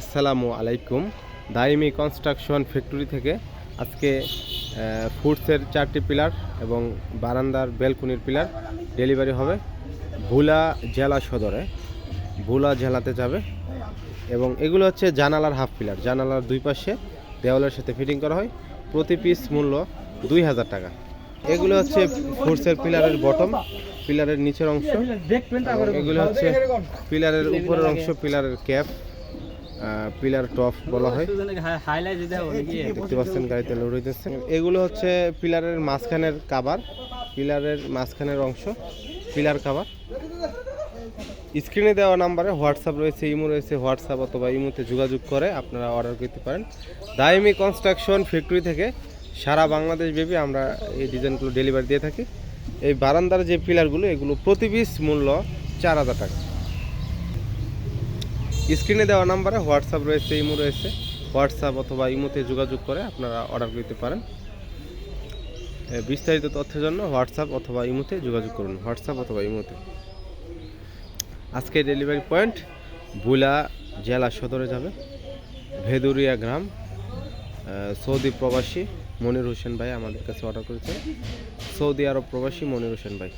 আসসালামু আলাইকুম। দাইমি construction factory থেকে আজকে ফুডসের চারটি পিলার এবং বারান্দার বেলকুনির পিলার ডেলিভারি হবে ভুলা জেলা সদরে। ভুলা জেলাতে যাবে এবং এগুলো হচ্ছে জানালার হাফ পিলার। জানালার দুই পাশে দেওয়ালের সাথে ফিটিং করা হয়। প্রতি পিস মূল্য দুই হাজার টাকা। এগুলো হচ্ছে ফুডসের পিলারের বটম, পিলারের নিচের অংশ। এগুলো হচ্ছে পিলারের উপরের অংশ, পিলারের ক্যাপ। পিলার টপ বলা হয়। দেখতে পাচ্ছেন গাড়িতে লোড হইতেছে। এগুলো হচ্ছে পিলারের মাঝখানের কাবার পিলারের মাঝখানের অংশ, পিলার কাবার স্ক্রিনে দেওয়া নাম্বারে হোয়াটসঅ্যাপ রয়েছে, ইমো রয়েছে হোয়াটসঅ্যাপ অথবা ইমোতে যোগাযোগ করে আপনারা অর্ডার করতে পারেন। দাইমি কনস্ট্রাকশন ফ্যাক্টরি থেকে সারা বাংলাদেশ ব্যাপী আমরা এই ডিজাইনগুলো ডেলিভারি দিয়ে থাকি। এই বারান্দার যে পিলারগুলো, এগুলো প্রতি পিস মূল্য চার হাজার টাকা। স্ক্রিনে দেওয়া নাম্বারে হোয়াটসঅ্যাপ রয়েছে, ইমো রয়েছে। হোয়াটসঅ্যাপ অথবা ইমোতে যোগাযোগ করে আপনারা অর্ডার করতে পারেন। বিস্তারিত তথ্যের জন্য হোয়াটসঅ্যাপ অথবা ইমোতে যোগাযোগ করুন। হোয়াটসঅ্যাপ অথবা ইমোতে। আজকে ডেলিভারি পয়েন্ট বুলা জেলা সদরে যাবে। ভেদুরিয়া গ্রাম। সৌদি প্রবাসী মনির হোসেন ভাই আমাদের কাছে অর্ডার করেছে সৌদি আরব প্রবাসী মনির হোসেন ভাই।